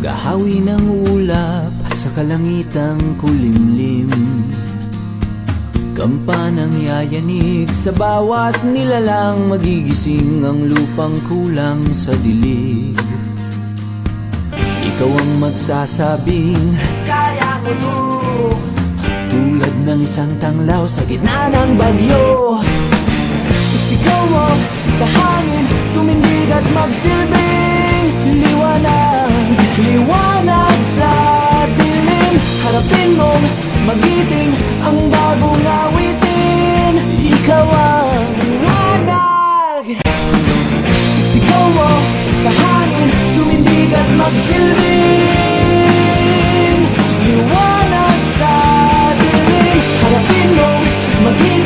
Nagahawi ng ulap sa kalangitang kulimlim. Kampanang yayanig sa bawat nilalang Magigising ang lupang kulang sa dilig. Ikaw ang magsasabing Kaya mo to. Tulad ng isang tanglaw sa gitna ng bagyo. Isigaw mo sa hangin at magsilbing liwanag. Liwanag sa dilim. Harapin mong magiting ang bagong awitin. Ikaw ang liwanag. Isigaw mo sa hangin Tumindig at magsilbing. Liwanag sa dilim. Harapin mong magiting